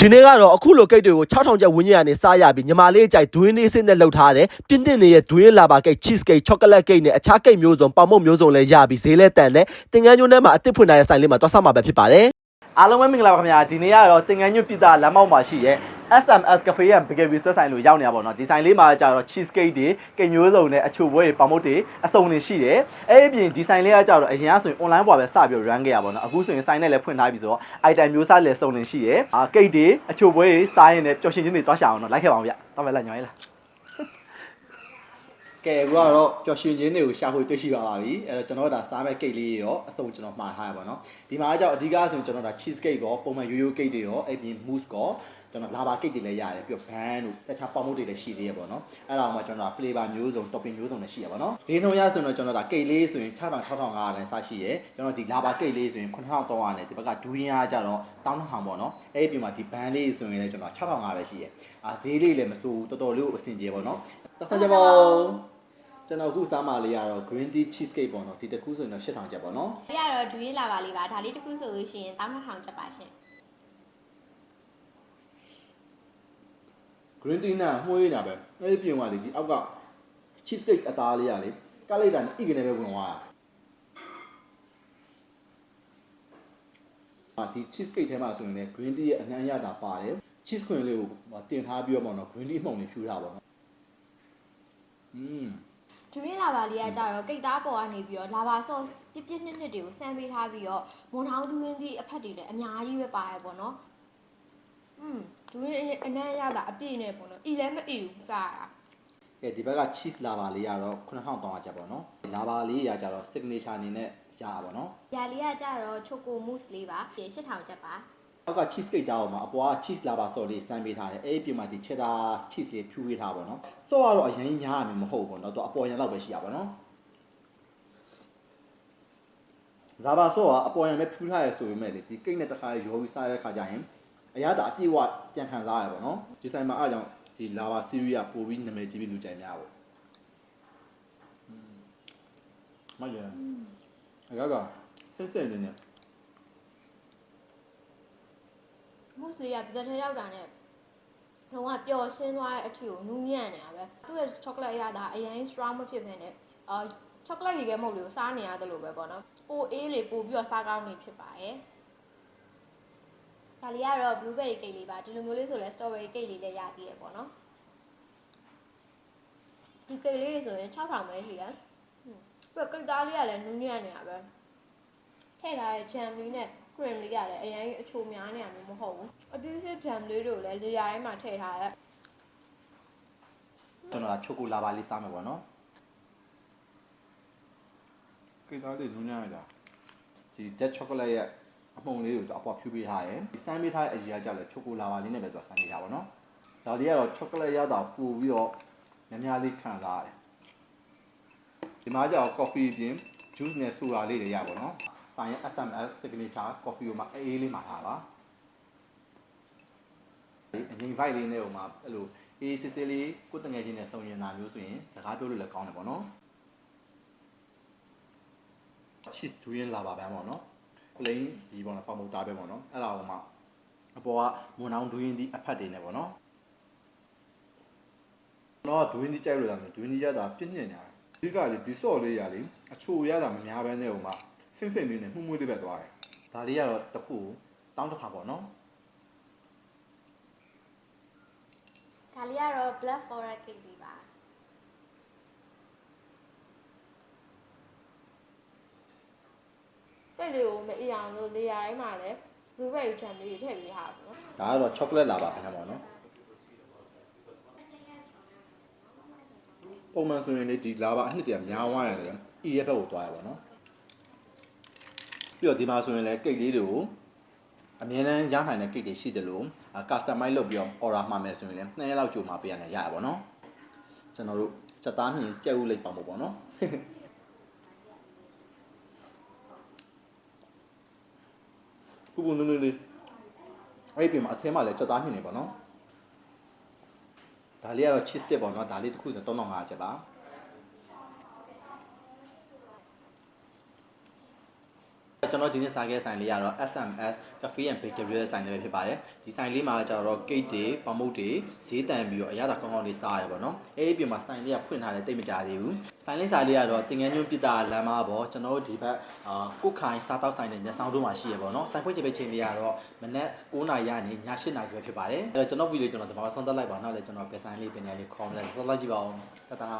ဒီနေ့ကတော့အခုလိုကိတ်တွေကို6000ကျပ်ဝန်းကျင်ကနေစားရပြီးညီမလေးအကြိုက်ဒွင်းလေးစင်းနဲ့လှုပ်ထားတယ်ပြင်းတင်နေတဲ့ဒွင်းလာပါကိတ် cheese cake chocolate cake နဲ့အခြားကိတ်မျိုးစုံပေါင်မုတ်မျိုးစုံလည်းရပြီးဈေးလည်းတန်တယ်တင်ငန်းညွန်းထဲမှာအစ်စ်ဖွင့်ထားတဲ့ဆိုင်လေးမှာသွားစားမှာပဲဖြစ်ပါတယ်အားလုံးပဲမင်္ဂလာပါခင်ဗျာဒီနေ့ကတော့တင်ငန်းညွတ်ပြည်သားလမ်းမောက်မှာရှိရဲ SMS Cafe ရဲ့ Bakery ဆက်ဆိုင်လို့ရောက်နေတာပေါ့နော်ဒီဆိုင်လေးမှာကျတော့ cheese cake တွေကိတ်မျိုးစုံနဲ့အချိုပွဲတွေပေါင်မုတ်တွေအစုံတွေရှိတယ်အဲ့ဒီပြင်ဒီဆိုင်လေးကကျတော့အရင်ကဆိုရင် online ပေါ်ပဲစပြီး run ခဲ့ရပါတော့အခုဆိုရင်ဆိုင်နဲ့လည်းဖွင့်ထားပြီဆိုတော့ item မျိုးစားလည်းစုံနေရှိတယ်အာကိတ်တွေအချိုပွဲတွေစားရင်လည်းပျော်ရွှင်ခြင်းတွေတွားရှာအောင်တော့လိုက်ခဲ့ပါအောင်ဗျတောင်းမယ်လားညောင်းရလားကဲအခုကတော့ပျော်ရွှင်ခြင်းတွေကိုရှာဖွေတွေ့ရှိပါပါပြီအဲ့တော့ကျွန်တော်တို့ဒါစားမဲ့ကိတ်လေးရောအစုံကျွန်တော်မှားထားရပါတော့ဒီမှာကကြောင့်အဓိကဆိုရင်ကျွန်တော်ဒါ cheese cake ရောပုံမှန်ရိုးရိုး cake တွေရောအဲ့ပြင် mousse ရော ကျွန်တော်လာဘာ cake တွေလည်းရတယ်ပြီးတော့ band တို့တခြားပေါင်မုတ်တွေလည်းရှိသေးရပေါ့နော်အဲ့ဒါအောင်မှကျွန်တော်ဒါ flavor မျိုးစုံ topping မျိုးစုံလည်းရှိရပါတော့ဈေးနှုန်းရဆိုရင်တော့ကျွန်တော်ဒါ cake လေးဆိုရင်6000 6500လည်းစရှိရကျွန်တော်ဒီလာဘာ cake လေးဆိုရင်9300နဲ့ဒီဘက်ကဒူးရင်အားကြတော့1000ပေါ့နော်အဲ့ဒီပြင်မှာဒီ band လေးဆိုရင်လည်းကျွန်တော်6500ပဲရှိရအာဈေးလေးလည်းမစိုးဘူးတော်တော်လေးကိုအဆင်ပြေပေါ့နော်သက်ဆိုင်ကြပါဦးကျွန်တော်အခုစားမှလေးရတော့ green tea cheesecake ပေါ့နော်ဒီတစ်ခုဆိုရင်တော့8000ကျပ်ပေါ့နော်။ဒီကတော့ဒူးရေးလာပါလေးပါဒါလေးတစ်ခုဆိုလို့ရှိရင်1200ကျပ်ပါရှင် green tea နဲ့မှုေးနေတာပဲအဲ့ဒီပြင်ကလေဒီအောက်က cheesecake အသားလေးရလေကလိုက်တာနဲ့ဣကနေပဲဝင်သွားတာအာဒီ cheesecake ထဲမှာဆိုရင်လည်း green tea ရဲ့အနှမ်းရတာပါတယ် cheese ခွင်လေးကိုတင်ထားပြီးတော့ပေါ့နော် green tea အမှုန်လေးဖြူထားပါတော့อืม ။ဒူးရေးလာပါလေးကကြတော့ကိတ်သားပေါ်ကနေပြီးတော့လာပါဆော့ပြစ်ပြစ်နှစ်နှစ်တွေကိုဆန်းပေးထားပြီးတော့မွန်ထောင်းဒူးရင်းသည့်အဖက်တွေလည်းအများကြီးပဲပါရပေါ့နော်။อืม ဒူးရင်အနံ့ရတာအပြည့်နဲ့ပေါ့နော်အီလည်းမအီဘူးစားရတာကဲဒီဘက်က cheese lava လေးကတော့9300ကျပ်ပေါ့နော် lava လေးရာကျတော့ signature အနေနဲ့ရတာပေါ့နော်။ຢာလေးကကြတော့ choco mousse လေးပါ။ရှင်8000ကျပ်ပါနောက်က cheese cake သားပေါ်မှာအပေါ်က cheese lava sauce လေးစမ်းပေးထားတယ်။အဲ့ဒီပြင်မှာဒီ cheddar cheese လေးဖြူပေးထားပါတော့။ sauce ကတော့အရင်ညားရမယ်မဟုတ်ဘူးပေါ့နော်။သူအပေါ်ရန်လောက်ပဲရှိရပါတော့။ဒါပါဆိုတော့အပေါ်ရန်ပဲဖြူထားရဆိုပေမဲ့ဒီကိတ်နဲ့တခါရောပြီးစားတဲ့ခါကျရင် အရသာအပြည့်အဝပြန်ခံစားရပါတော့။ဒီဆိုင်မှာအားကြောင့်ဒီ lava series ကပိုပြီးနာမည်ကြီးပြီးလူကြိုက်များပေါ့။မရ။အကားကဆက်ဆက်နေနေ။မုစ်လေးကပြတဲ့ရောက်တာနဲ့တော့ကပျော်ဆင်းသွားတဲ့အထီကိုနူးညံ့နေတာပဲ။သူ့ရဲ့ chocolate ရတာအရင် strong မဖြစ်ဘဲနဲ့အာ chocolate ရေခဲမုတ်လေးကိုစားနေရတယ်လို့ပဲပေါ့နော်။ပိုအေးလေပိုပြီးတော့စားကောင်းနေဖြစ်ပါတယ်။ ဒါလေးကတော့ blueberry cake လေးပါဒီလိုမျိုးလေးဆိုလဲ strawberry cake လေးလည်းရသေးရပေါ့နော်။ဒီ cake လေးဆိုရင်6000ပဲရှိတယ်။ဟွန်းပြီးတော့ cake သားလေးကလည်းနူးညံ့နေတာပဲ။ထည့်ထားတဲ့ jam လေးနဲ့ cream လေးကလည်းအရင်အချိုများနေတာမျိုးမဟုတ်ဘူး။အသေးစိတ် jam လေးတွေကိုလည်းလေယာတိုင်းမှာထည့်ထားတဲ့ကျွန်တော်ကချိုကိုလာပါလေးစားမယ်ပေါ့နော်ကိသားလေးနူးညံ့ရတာဒီ dead chocolate ရဲ့ အမှုန်လေးကိုအပေါ်ဖြူပေးထားရယ်ဒီစမ်းပေးထားတဲ့အကြီးကကြောက်လဲချိုကိုလာပါလေးနဲ့ပဲသူစမ်းပေးထားပါတော့ဒါလေးကတော့ chocolate ရတာပူပြီးတော့များများလေးခံစားရတယ်ဒီမှာကြောက် coffee ပြင် juice နဲ့ soda လေးတွေရပါတော့ဆိုင်ရဲ့ SMS signature coffee ကိုမှအေးအေးလေးမှာထားပါဒီအရင် vibe လေးနဲ့ဟိုမှာအဲ့လိုအေးစစ်စစ်လေးကိုယ်တငယ်ချင်းနဲ့ဆုံရင်တာမျိုးဆိုရင်စကားပြောလို့လည်းကောင်းတယ်ပေါ့နော် cheese ဒူးရင်လာပါပန်းပေါ့နော် plain ဒီပေါ့နော်ပေါင်မုတ်သားပဲပေါ့နော်အဲ့ဒါဟိုမှာအပေါ်ကမွန်အောင်ဒူးရင်ဒီအဖက်တွေနဲ့ပေါ့နော်တော့ဒူးရင်ဒီကြိုက်လို့ရတယ်ဒူးရင်ဒီရတာပြည့်ညက်ညာအဓိကလေဒီဆော့လေးရလေအချိုရတာမများဘဲနဲ့ဟိုမှာဆင့်ဆင့်လေးနဲ့မှုမွေးလေးပဲသွားတယ်ဒါလေးကတော့တစ်ခုတောင်းတစ်ခါပေါ့နော်ဒါလေးကတော့ black forest cake လေးပါ ပြည့်လေးကိုမအီအောင်လို့လေယာတိုင်းမှာလည်း blueberry jam လေးတွေထည့်ပေးထားပါဘူးနော်ဒါကတော့ chocolate လာပါခင်ဗျာပေါ့နော်ပုံမှန်ဆိုရင်လေဒီလာပါအနှစ်တည်းများဝိုင်းရတယ်ဤရဲ့ဘက်ကိုသွားရပါတော့ပြီးတော့ဒီမှာဆိုရင်လည်းကိတ်လေးတွေကိုအမြဲတမ်းရနိုင်တဲ့ကိတ်တွေရှိတယ်လို့ customize လုပ်ပြီးတော့ order မှာမယ်ဆိုရင်လည်း2ရက်လောက်ကြိုမှာပေးရနိုင်ရပါတော့ကျွန်တော်တို့စက်သားမြင်ကြက်ဥလိုက်ပါမို့ပေါ့နော် ခုခုနည်းနည်းလေးအဲ့ဒီပြင်မှာအထဲမှာလည်းစက်သားမြင်နေပါနော်ဒါလေးကတော့ cheese stick ပေါ့နော်ဒါလေးတစ်ခုဆို3500ကျပ်ပါ ကျွန်တော်ဒီနေ့စားခဲ့တဲ့ဆိုင်လေးကတော့ SMS Cafe and Bakery ရဲ့ဆိုင်လေးပဲဖြစ်ပါတယ်ဒီဆိုင်လေးမှာကျတော့ cake တွေပမုတ်တွေဈေးတန်ပြီးတော့အရသာကောင်းကောင်းလေးစားရတယ်ပေါ့နော်အဲ့ဒီပြင်မှာဆိုင်လေးကဖွင့်ထားတယ်တိတ်မကြသေးဘူးဆိုင်လေးဆိုင်လေးကတော့တင်ငန်းညွန့်ပြတာလမ်းမပေါ်ကျွန်တော်တို့ဒီဘက်အာကုတ်ခိုင်စားတောက်ဆိုင်နဲ့မျက်စောင်းတို့မှာရှိရပေါ့နော်ဆိုင်ဖွင့်ချိန်ပဲချိန်လေးကတော့မနက်9:00နာရီကနေည8:00နာရီပဲဖြစ်ပါတယ်အဲ့တော့ကျွန်တော်ဗီဒီယိုကျွန်တော်ဒီမှာဆုံးသက်လိုက်ပါနောက်လည်းကျွန်တော်ဘယ်ဆိုင်လေးပြင်နေလေးခေါ်မလဲဆက်လိုက်ကြည့်ပါဦးတတာ